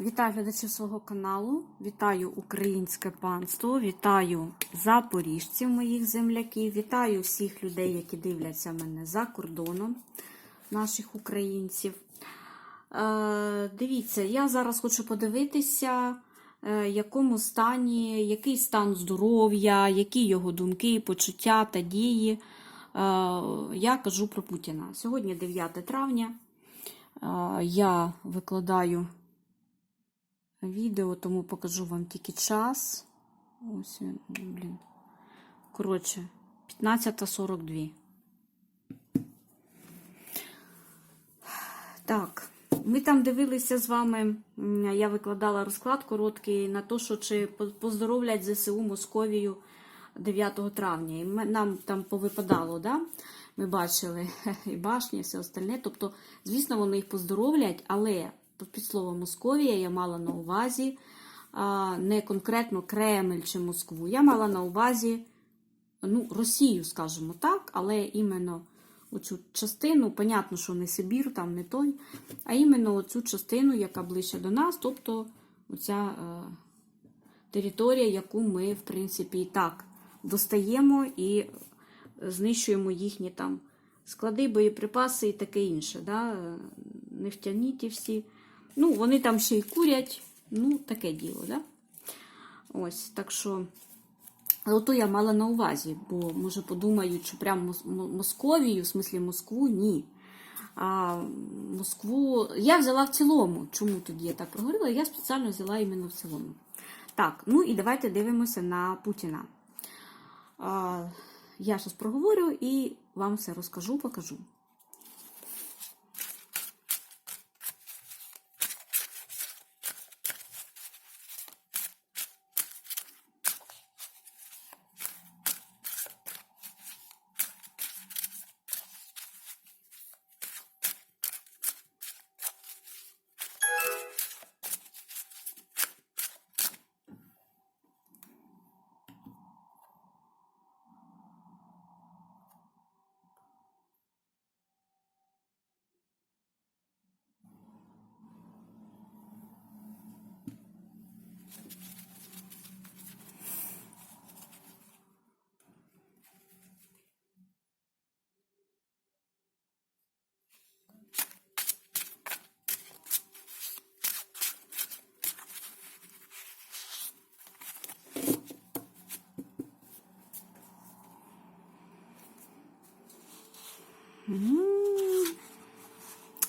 Вітаю глядачів свого каналу, вітаю українське панство, вітаю запоріжців моїх земляків, вітаю всіх людей, які дивляться мене за кордоном, наших українців. Е, дивіться, я зараз хочу подивитися, е, якому стані, який стан здоров'я, які його думки, почуття та дії. Е, я кажу про Путіна. Сьогодні 9 травня. Е, я викладаю відео, тому покажу вам тільки час. Ось він, блін. Коротше, 15.42. Так, ми там дивилися з вами. Я викладала розклад короткий на те, що чи поздоровлять ЗСУ Московію 9 травня. І нам там повипадало, да? ми бачили і башні, і все остальне. Тобто, звісно, вони їх поздоровлять, але під словом Московія я мала на увазі не конкретно Кремль чи Москву. Я мала на увазі ну, Росію, скажімо так, але іменно оцю частину, понятно, що не Сибір, там не той, а іменно оцю частину, яка ближче до нас, тобто оця е, територія, яку ми, в принципі, і так достаємо і знищуємо їхні там склади, боєприпаси і таке інше. Да? Нефтяні ті всі. Ну, вони там ще й курять, ну, таке діло, да? Ось, так що. Ото я мала на увазі, бо може подумають, що прямо Московію, в смислі Москву, ні. А Москву я взяла в цілому. Чому тоді я так проговорила? Я спеціально взяла іменно в цілому. Так, ну і давайте дивимося на Путіна. А, я зараз проговорю і вам все розкажу, покажу.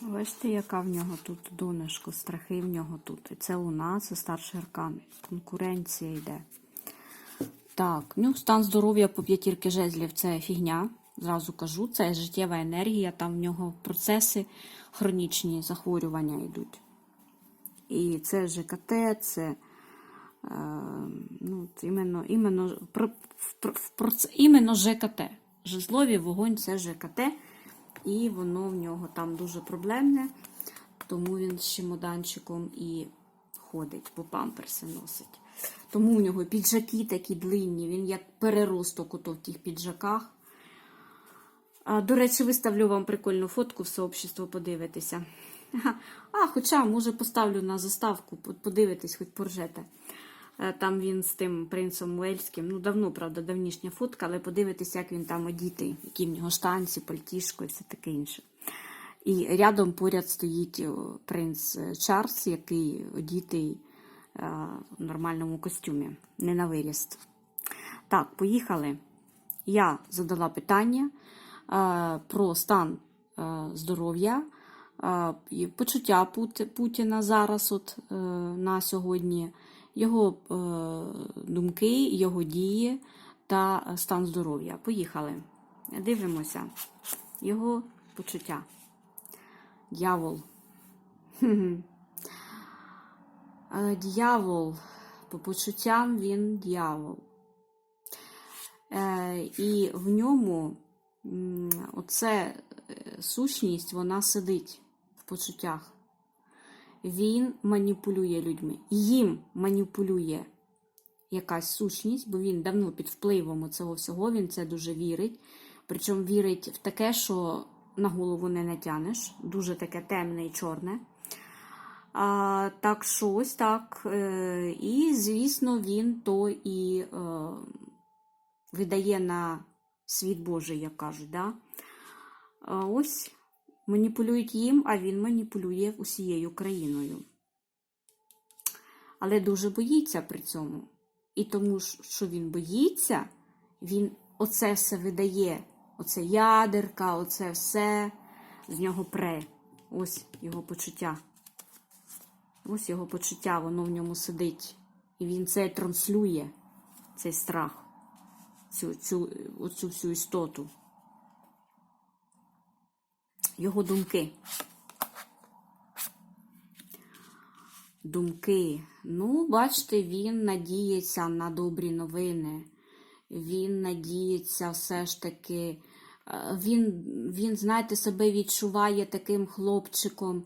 Бачите, яка в нього тут донечко, страхи в нього тут. І це луна, це старший аркан. Конкуренція йде. Так, ну, стан здоров'я по п'ятірки жезлів це фігня. Зразу кажу, це життєва енергія, там в нього процеси хронічні захворювання йдуть. І це ЖКТ, це е, ну, іменно, іменно, про, в проц- іменно ЖКТ. Жезлові вогонь це ЖКТ, і воно в нього там дуже проблемне, тому він з чемоданчиком і ходить, бо памперси носить. Тому в нього піджаки такі длинні, він як переросток в тих піджаках. До речі, виставлю вам прикольну фотку в сообщество, подивитися. А, хоча, може, поставлю на заставку, по- подивитись, хоч поржете. Е, Там він з тим принцем Уельським. Ну, давно, правда, давнішня фотка, але подивитись, як він там одітий, які в нього штанці, пальтішко і все таке інше. І рядом поряд стоїть принц е, Чарльз, який одітий е, в нормальному костюмі, не на виріст. Так, поїхали. Я задала питання е, про стан е, здоров'я, е, і почуття Путіна зараз, от, е, на сьогодні, його е, думки, його дії та стан здоров'я. Поїхали. Дивимося. Його почуття. Дьявол. Е, Дьявол. По почуттям він дьявол. Е, і в ньому оце сущність, вона сидить в почуттях. Він маніпулює людьми. Їм маніпулює якась сущність, бо він давно під впливом цього всього, він це дуже вірить. Причому вірить в таке, що на голову не натянеш, дуже таке темне і чорне. А, так що ось так. Е, і, звісно, він то і е, видає на світ Божий, як кажуть. Да? Ось маніпулюють їм, а він маніпулює усією країною. Але дуже боїться при цьому. І тому, що він боїться, він оце все видає. Оце ядерка, оце все з нього пре. Ось його почуття. Ось його почуття, воно в ньому сидить. І він це транслює, цей страх, цю, цю, оцю всю істоту. Його думки. Думки. Ну, бачите, він надіється на добрі новини. Він надіється все ж таки. е, Він, він знаєте, себе відчуває таким хлопчиком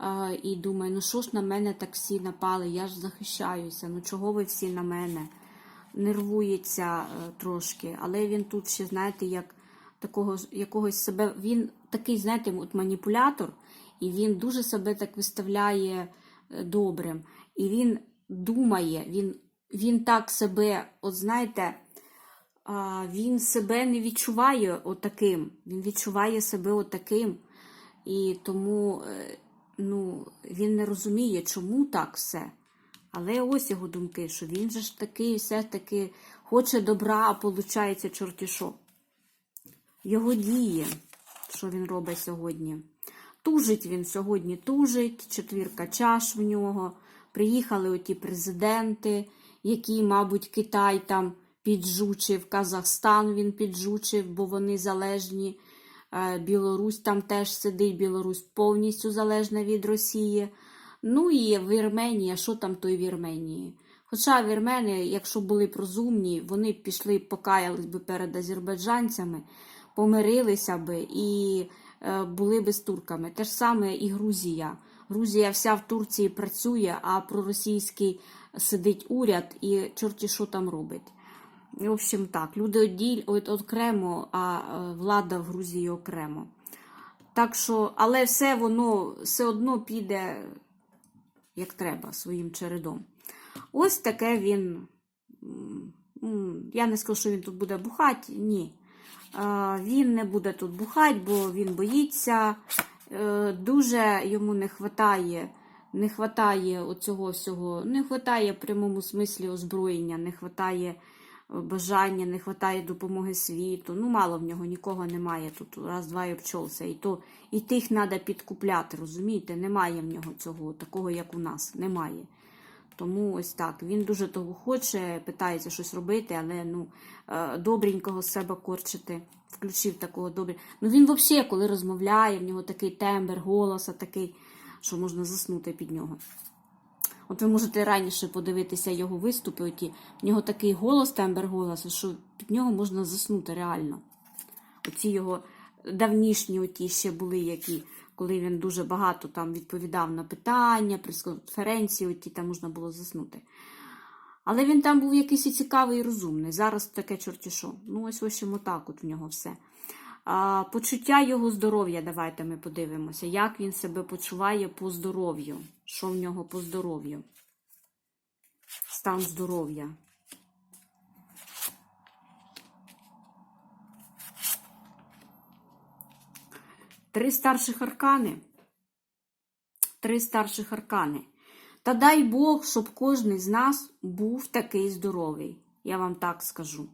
е, і думає, ну що ж на мене так всі напали, я ж захищаюся, ну чого ви всі на мене? Нервується е, трошки, але він тут ще, знаєте, як такого якогось себе. Він такий, знаєте, от маніпулятор, і він дуже себе так виставляє е, добрим. І він думає, він, він так себе, от знаєте, він себе не відчуває отаким. Він відчуває себе отаким. І тому е, ну, він не розуміє, чому так все. Але ось його думки, що він же ж такий, все-таки хоче добра, а виходить чорті що. Його діє, що він робить сьогодні. Тужить він сьогодні, тужить, четвірка чаш в нього. Приїхали оті президенти, які, мабуть, Китай там піджучив, Казахстан він піджучив, бо вони залежні. Е, Білорусь там теж сидить, Білорусь повністю залежна від Росії. Ну і Вірменія, що там той Вірменії? Хоча вірмени, якщо були б розумні, вони б пішли покаялись би перед азербайджанцями, помирилися би і е, були би з турками. Те ж саме і Грузія. Грузія вся в Турції працює, а проросійський сидить уряд і чорті що там робить. В общем, так, люди оділь, от, окремо, а е, влада в Грузії окремо. Так що, але все воно все одно піде як треба, своїм чередом. Ось таке він. Я не скажу, що він тут буде бухати, ні. Він не буде тут бухати, бо він боїться. Е, Дуже йому не вистачає. Не хватає оцього всього, не хватає в прямому смислі озброєння, не хватає е, бажання, не хватає допомоги світу. Ну, мало в нього нікого немає тут. Раз, два і обчолся. І то і тих треба підкупляти, розумієте? Немає в нього цього, такого, як у нас. Немає. Тому ось так. Він дуже того хоче, питається щось робити, але ну, е, добренького з себе корчити. Включив такого добре. Ну він взагалі, коли розмовляє, в нього такий тембр, голоса такий, що можна заснути під нього. От ви можете раніше подивитися його виступи, оті. в нього такий голос, тембр голосу, що під нього можна заснути реально. Оці його давнішні оті ще були, які, коли він дуже багато там відповідав на питання, прес-конференції, оті там можна було заснути. Але він там був якийсь і цікавий і розумний. Зараз таке чорті що. Ну, ось ось йому так от в нього все. А, почуття його здоров'я, давайте ми подивимося, як він себе почуває по здоров'ю. Що в нього по здоров'ю? Стан здоров'я. Три старших аркани. Три старших аркани. Та дай Бог, щоб кожен з нас був такий здоровий. Я вам так скажу.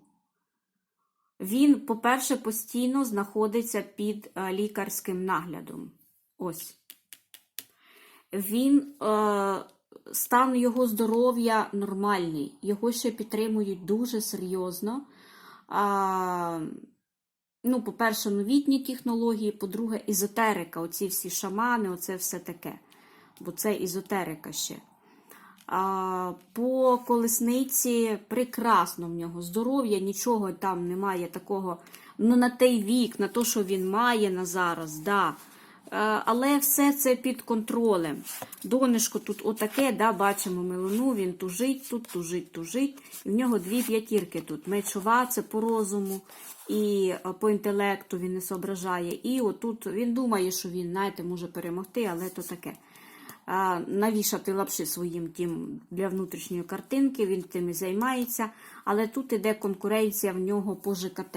Він, по-перше, постійно знаходиться під е, лікарським наглядом. Ось. Він, е, стан його здоров'я нормальний. Його ще підтримують дуже серйозно. А, ну, по-перше, новітні технології, по-друге, езотерика. Оці всі шамани, оце все таке. Бо це езотерика ще. А, по колесниці прекрасно в нього здоров'я, нічого там немає такого. Ну, на той вік, на те, що він має на зараз, да. Е, Але все це під контролем. Донечко тут отаке, да, бачимо милину, він тужить тут, тужить, тужить. І в нього дві п'ятірки тут. Мечова, це по розуму, і е, по інтелекту він не соображає. І отут він думає, що він, знаєте, може перемогти, але то таке. а, навішати лапши своїм тим для внутрішньої картинки, він тим і займається. Але тут іде конкуренція в нього по ЖКТ.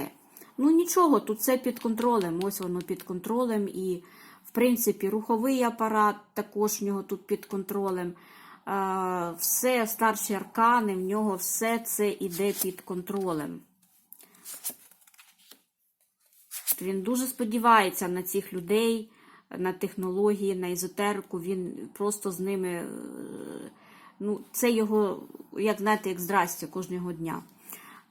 Ну нічого, тут все під контролем. Ось воно під контролем. І, в принципі, руховий апарат також в нього тут під контролем. Все старші аркани, в нього все це іде під контролем. Він дуже сподівається на цих людей, на технології, на езотерику. Він просто з ними. е, Ну, це його, як знаєте, як здрастя кожного дня.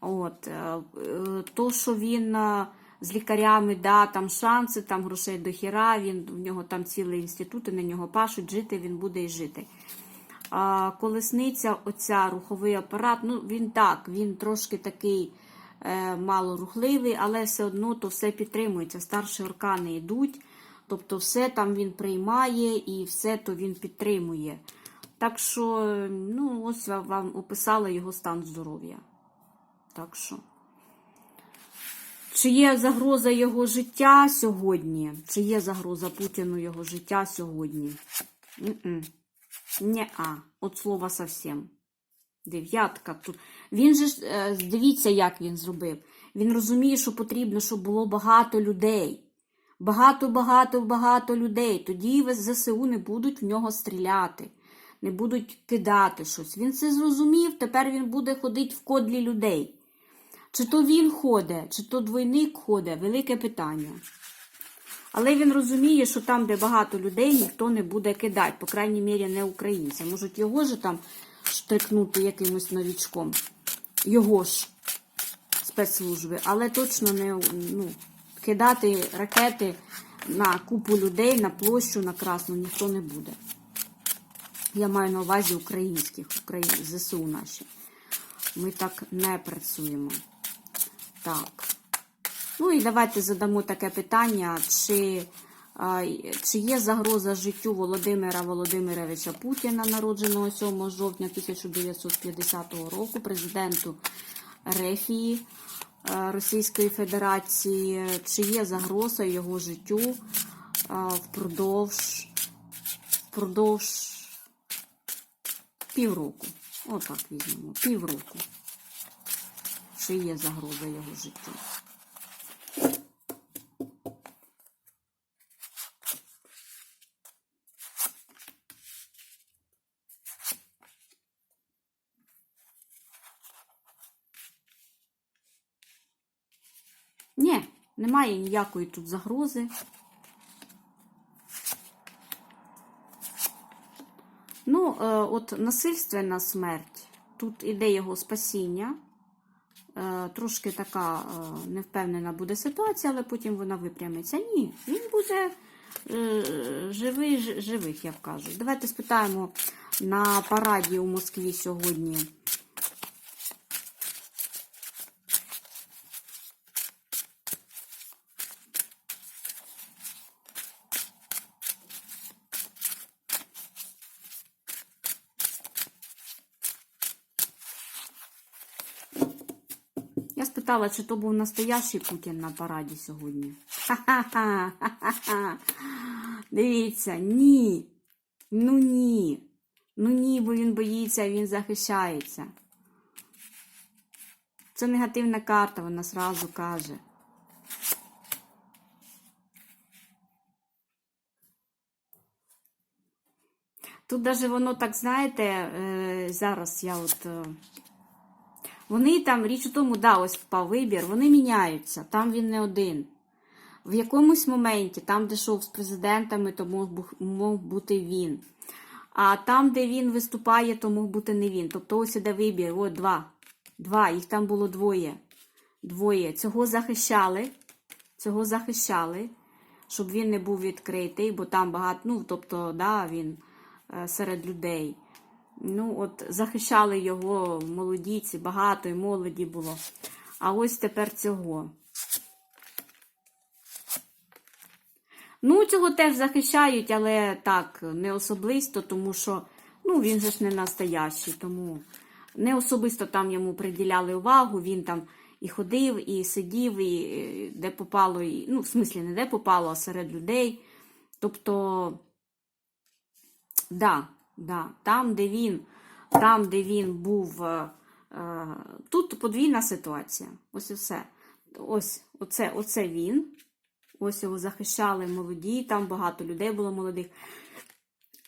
От, е, е, то, що він з лікарями, да, там шанси, там грошей до хіра, він, в нього там цілий інститут, і на нього пашуть, жити він буде і жити. А колесниця, оця руховий апарат, ну він так, він трошки такий е, малорухливий, але все одно то все підтримується. Старші оркани йдуть, тобто все там він приймає і все то він підтримує. Так що, ну, ось я вам описала його стан здоров'я. Так що. Чи є загроза його життя сьогодні? Чи є загроза Путіну його життя сьогодні? Не-а. От слова совсем. Дев'ятка. Він же ж, е, дивіться, як він зробив. Він розуміє, що потрібно, щоб було багато людей. Багато, багато, багато людей. Тоді ЗСУ не будуть в нього стріляти, не будуть кидати щось. Він це зрозумів, тепер він буде ходити в кодлі людей. Чи то він ходить, чи то двойник ходить, велике питання. Але він розуміє, що там, де багато людей, ніхто не буде кидати, по крайній мірі, не українці. Можуть його ж там штрикнути якимось новічком. Його ж спецслужби, але точно не ну, кидати ракети на купу людей, на площу, на красну ніхто не буде. Я маю на увазі українських, Украї... ЗСУ наші. Ми так не працюємо. Так. Ну і давайте задамо таке питання, чи, чи є загроза життю Володимира Володимировича Путіна, народженого 7 жовтня 1950 року, президенту Рефії Російської Федерації, чи є загроза його життю впродовж, впродовж півроку. Отак візьмемо, півроку. Чи є загроза його життю? Ні, немає ніякої тут загрози. Ну, е, от насильственна смерть. Тут іде його спасіння. Е, Трошки така е, невпевнена буде ситуація, але потім вона випрямиться. Ні, він буде е, живий, живих, я вкажу. Давайте спитаємо на параді у Москві сьогодні. Я чи то був настоящий Путін на параді сьогодні. Ха-ха-ха. Дивіться, ні. Ну ні. Ну ні, бо він боїться, він захищається. Це негативна карта, вона сразу каже. Тут даже воно так, знаєте, е, зараз я от. Вони там, річ у тому, да, ось впав вибір, вони міняються, там він не один. В якомусь моменті, там, де йшов з президентами, то мог, бу- мог бути він. А там, де він виступає, то мог бути не він. Тобто ось іде вибір, от два. Два, їх там було двоє. Двоє. Цього захищали. Цього захищали, щоб він не був відкритий, бо там багато, ну, тобто, да, він е, серед людей. Ну, от захищали його молодіці, багато і молоді було. А ось тепер цього. Ну, цього теж захищають, але так, не особисто, тому що ну, він же ж не настоящий, тому не особисто там йому приділяли увагу, він там і ходив, і сидів, і е, де попало, і, ну, в смислі, не де попало, а серед людей. Тобто Да, да. Там, де він, там, де він був. е, е, Тут подвійна ситуація. Ось і все. Ось оце, оце він. Ось його захищали молоді, там багато людей було молодих.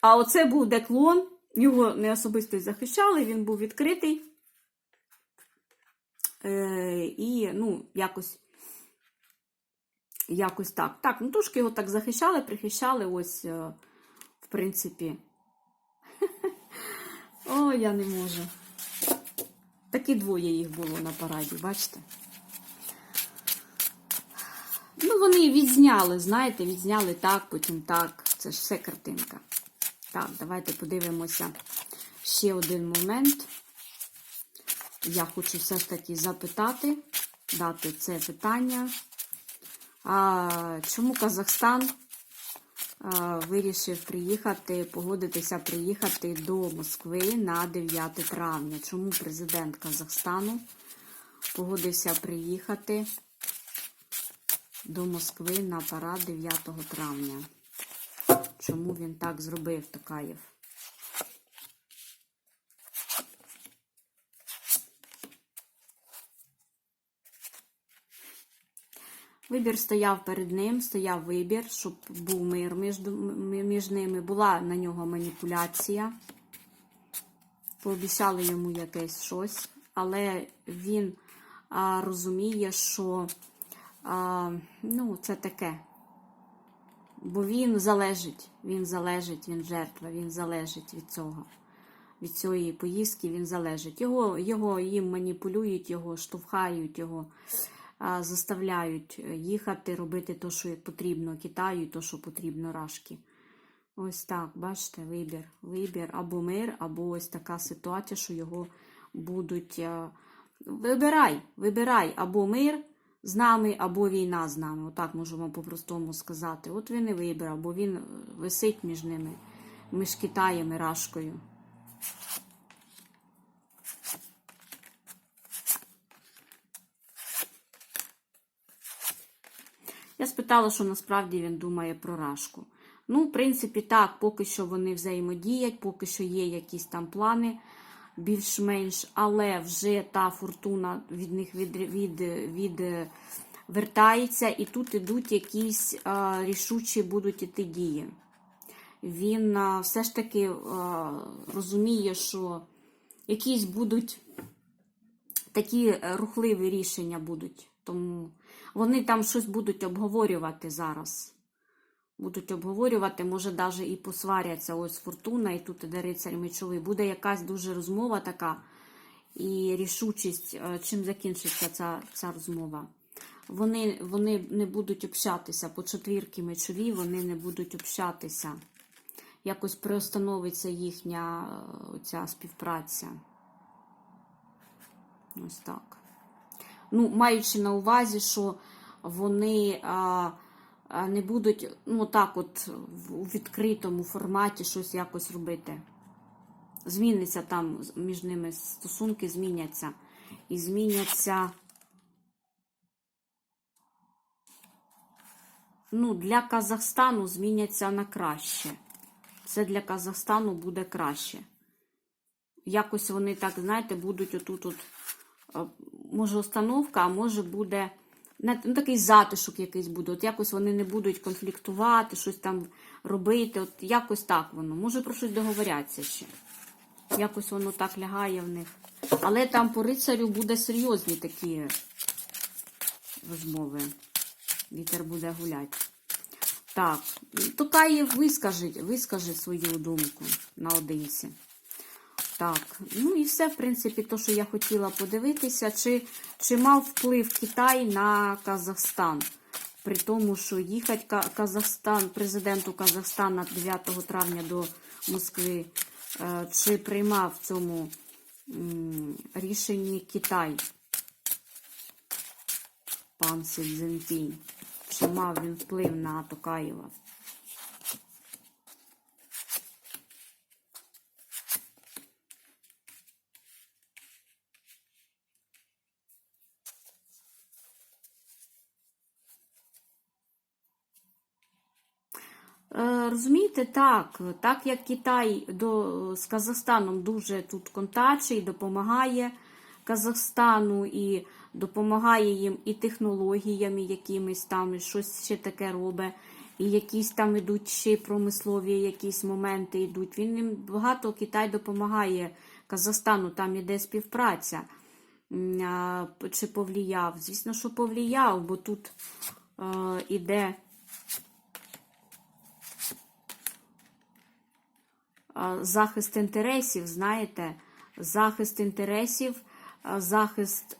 А оце був деклон, його не особисто захищали, він був відкритий. Е, і, ну, якось. Якось так. Так, ну трошки його так захищали, прихищали, ось, е, в принципі. О, я не можу. Такі двоє їх було на параді, бачите? Ну, вони відзняли, знаєте, відзняли так, потім так. Це ж все картинка. Так, давайте подивимося ще один момент. Я хочу все ж таки запитати, дати це питання. А, чому Казахстан вирішив приїхати, погодитися приїхати до Москви на 9 травня? Чому президент Казахстану погодився приїхати до Москви на парад 9 травня? Чому він так зробив, Токаєв? Вибір стояв перед ним, стояв вибір, щоб був мир між, між ними. Була на нього маніпуляція. Пообіцяли йому якесь щось, але він а, розуміє, що а, ну, це таке. Бо він залежить, він залежить, він жертва, він залежить від цього. Від цієї поїздки він залежить. Його, його їм маніпулюють, його штовхають, його заставляють їхати, робити те, що потрібно Китаю, і те, що потрібно Рашки. Ось так, бачите, вибір. Вибір або мир, або ось така ситуація, що його будуть. Вибирай, вибирай або мир з нами, або війна з нами. Отак можемо по-простому сказати. От він і вибрав, бо він е, висить між ними, між Китаєм і Рашкою. Я спитала, що насправді він думає про Рашку. Ну, в принципі, так, поки що вони взаємодіять, поки що є якісь там плани більш-менш, але вже та фортуна від них від, від, від, вертається, і тут ідуть якісь а, рішучі будуть іти дії. Він а, все ж таки а, розуміє, що якісь будуть такі рухливі рішення будуть. Тому вони там щось будуть обговорювати зараз. Будуть обговорювати, може, навіть і посваряться. Ось фортуна, і тут іде рицарь мечовий. Буде якась дуже розмова така і рішучість, е, чим закінчиться ця, ця розмова. Вони, вони не будуть общатися по четвірки мечові, вони не будуть общатися. Якось приостановиться їхня е, ця співпраця. Ось так. Ну, маючи на увазі, що вони а, не будуть, ну, так, от у відкритому форматі щось якось робити. Зміниться там між ними стосунки, зміняться. І зміняться. Ну, для Казахстану зміняться на краще. Це для Казахстану буде краще. Якось вони так, знаєте, будуть отут, от, е, може, установка, а може буде ну, такий затишок якийсь буде. От якось вони не будуть конфліктувати, щось там робити. От якось так воно. Може про щось договоряться ще. Якось воно так лягає в них. Але там по рицарю буде серйозні такі розмови. Вітер буде гуляти. Так, Токаєв вискаже, вискаже свою думку наодинці. Так, ну і все, в принципі, то, що я хотіла подивитися, чи, чи мав вплив Китай на Казахстан. При тому, що їхати Казахстан, президенту Казахстана 9 травня до Москви, е, чи приймав в цьому рішенні Китай, пан Сі Цзіньпінь, чи мав він вплив на Токаєва? Е, розумієте, так, так як Китай до, з Казахстаном дуже тут контачить і допомагає Казахстану і допомагає їм і технологіями якимись там, і щось ще таке робить, і якісь там ідуть ще промислові якісь моменти йдуть. Він їм багато Китай допомагає Казахстану, там іде співпраця. Чи повлияв? Звісно, що повлияв, бо тут е, іде. Захист інтересів, знаєте, захист інтересів, захист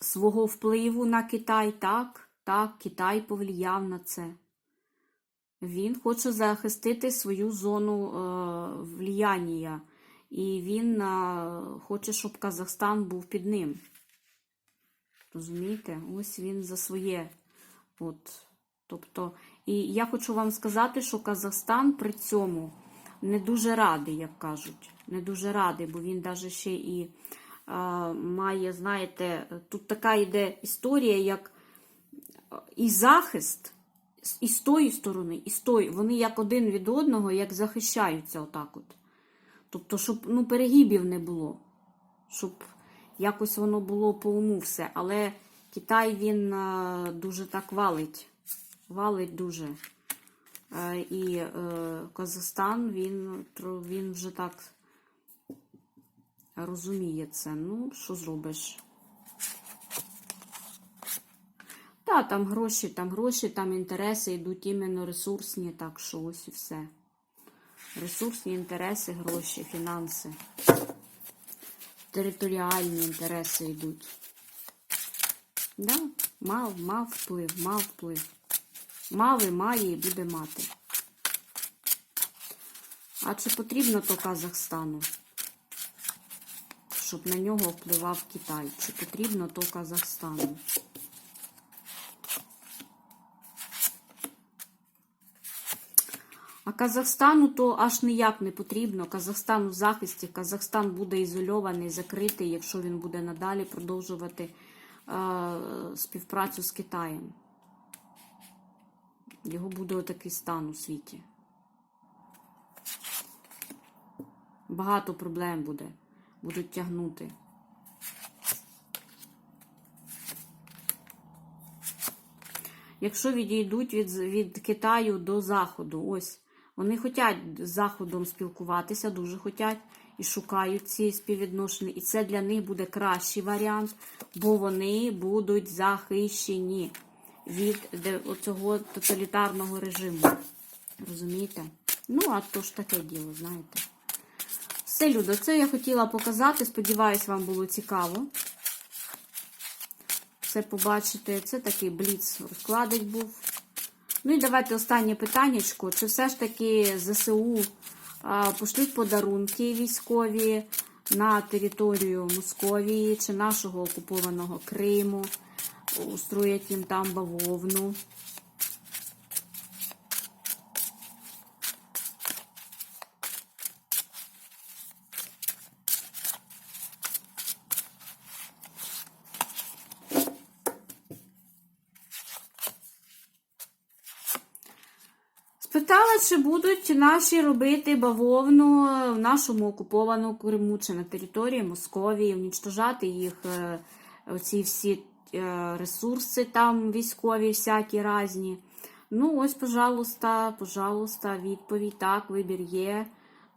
свого впливу на Китай, так, так, Китай повлияв на це. Він хоче захистити свою зону влияння, і він хоче, щоб Казахстан був під ним. Розумієте? Ось він за своє. От. Тобто, і я хочу вам сказати, що Казахстан при цьому не дуже радий, як кажуть. Не дуже радий, бо він навіть ще і е, має, знаєте, тут така йде історія, як е, і захист і з тої сторони, і з тої. Вони як один від одного, як захищаються отак от. Тобто, щоб ну, перегибів не було. Щоб якось воно було по уму все. Але Китай він е, дуже так валить. Валить дуже. Е, І е, Казахстан він, він вже так розуміє це. Ну, що зробиш? Та, там гроші, там гроші, там інтереси йдуть іменно ресурсні, так що ось і все. Ресурсні інтереси, гроші, фінанси. Територіальні інтереси йдуть. Да, мав, мав вплив, мав вплив. Мав і має і буде мати. А чи потрібно то Казахстану? Щоб на нього впливав Китай? Чи потрібно то Казахстану? А Казахстану то аж ніяк не потрібно. Казахстан у захисті. Казахстан буде ізольований, закритий, якщо він буде надалі продовжувати е, співпрацю з Китаєм. Його буде отакий стан у світі. Багато проблем буде. Будуть тягнути. Якщо відійдуть від, від Китаю до Заходу, ось вони хочуть з Заходом спілкуватися, дуже хочуть і шукають ці співвідношення. І це для них буде кращий варіант, бо вони будуть захищені від оцього тоталітарного режиму. Розумієте? Ну, а то ж таке діло, знаєте. Все, Людо, це я хотіла показати. Сподіваюсь, вам було цікаво. Це побачити. Це такий бліц розкладик був. Ну і давайте останнє питаннячко. Чи все ж таки ЗСУ пошлють подарунки військові на територію Московії чи нашого окупованого Криму, устроять їм там бавовну? Спитала, чи будуть наші робити бавовну в нашому окупованому Криму чи на території Московії, унічтожати їх е, оці всі ресурси там військові, всякі різні. Ну, ось, пожалуйста, пожалуйста, відповідь. Так, вибір є,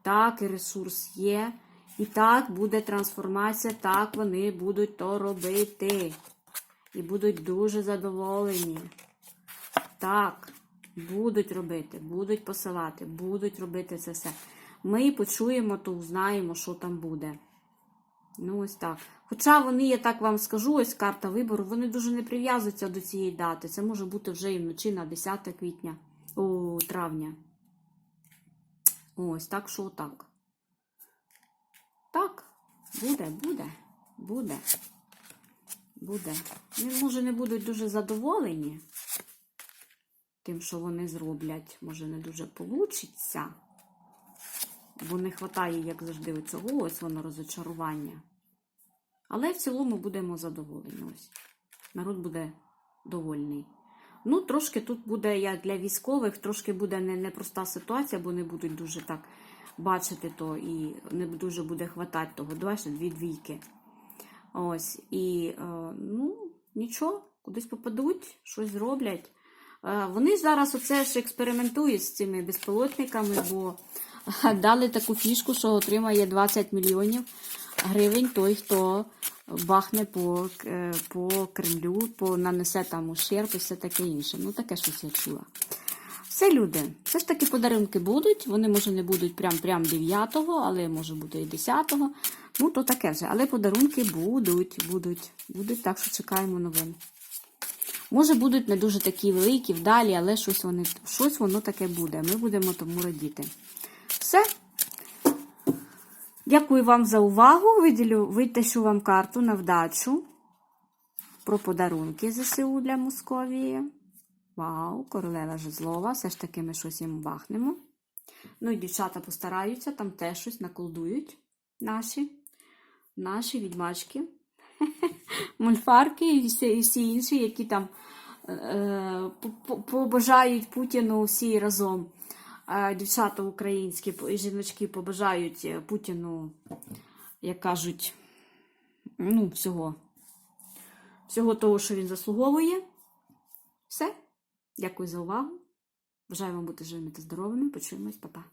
так, і ресурс є. І так буде трансформація, так вони будуть то робити. І будуть дуже задоволені. Так, будуть робити, будуть посилати, будуть робити це все. Ми почуємо, то узнаємо, що там буде. Ну, ось так. Хоча вони, я так вам скажу, ось карта вибору, вони дуже не прив'язуються до цієї дати. Це може бути вже і вночі на 10 квітня, о, травня. Ось так, що так. Так, буде, буде, буде. Буде. Вони, може, не будуть дуже задоволені тим, що вони зроблять. Може, не дуже получиться. Бо не вистачає, як завжди, цього ось воно розочарування. Але в цілому будемо задоволені. Ось. Народ буде довольний. Ну, трошки тут буде як для військових, трошки буде не- непроста ситуація, бо не будуть дуже так бачити то і не дуже буде хватати того. Бачите, дві двійки. Ось. І е, ну, нічого, кудись попадуть, щось зроблять. Е, Вони зараз оце ж експериментують з цими безпілотниками, бо дали таку фішку, що отримає 20 мільйонів гривень той, хто бахне по, е, по Кремлю, по, нанесе там ущерб і все таке інше. Ну, таке щось я чула. Все, люди, все ж таки подарунки будуть. Вони, може, не будуть прям, прям 9-го, але може бути і 10-го. Ну, то таке вже. Але подарунки будуть, будуть, будуть, так що чекаємо новин. Може, будуть не дуже такі великі, вдалі, але щось, вони, щось воно таке буде. Ми будемо тому радіти. Все. Дякую вам за увагу. Виділю, витащу вам карту на вдачу про подарунки ЗСУ для Московії. Вау, королева жезлова. Все ж таки ми щось їм бахнемо. Ну і дівчата постараються, там теж щось наколдують наші, наші відьмачки, мульфарки і всі, і всі інші, які там е, по- побажають Путіну всі разом. Е, Дівчата українські і жіночки побажають е, Путіну, як кажуть, ну, всього. Всього того, що він заслуговує. Все. Дякую за увагу. Бажаю вам бути живими та здоровими. Почуємось, Па-па.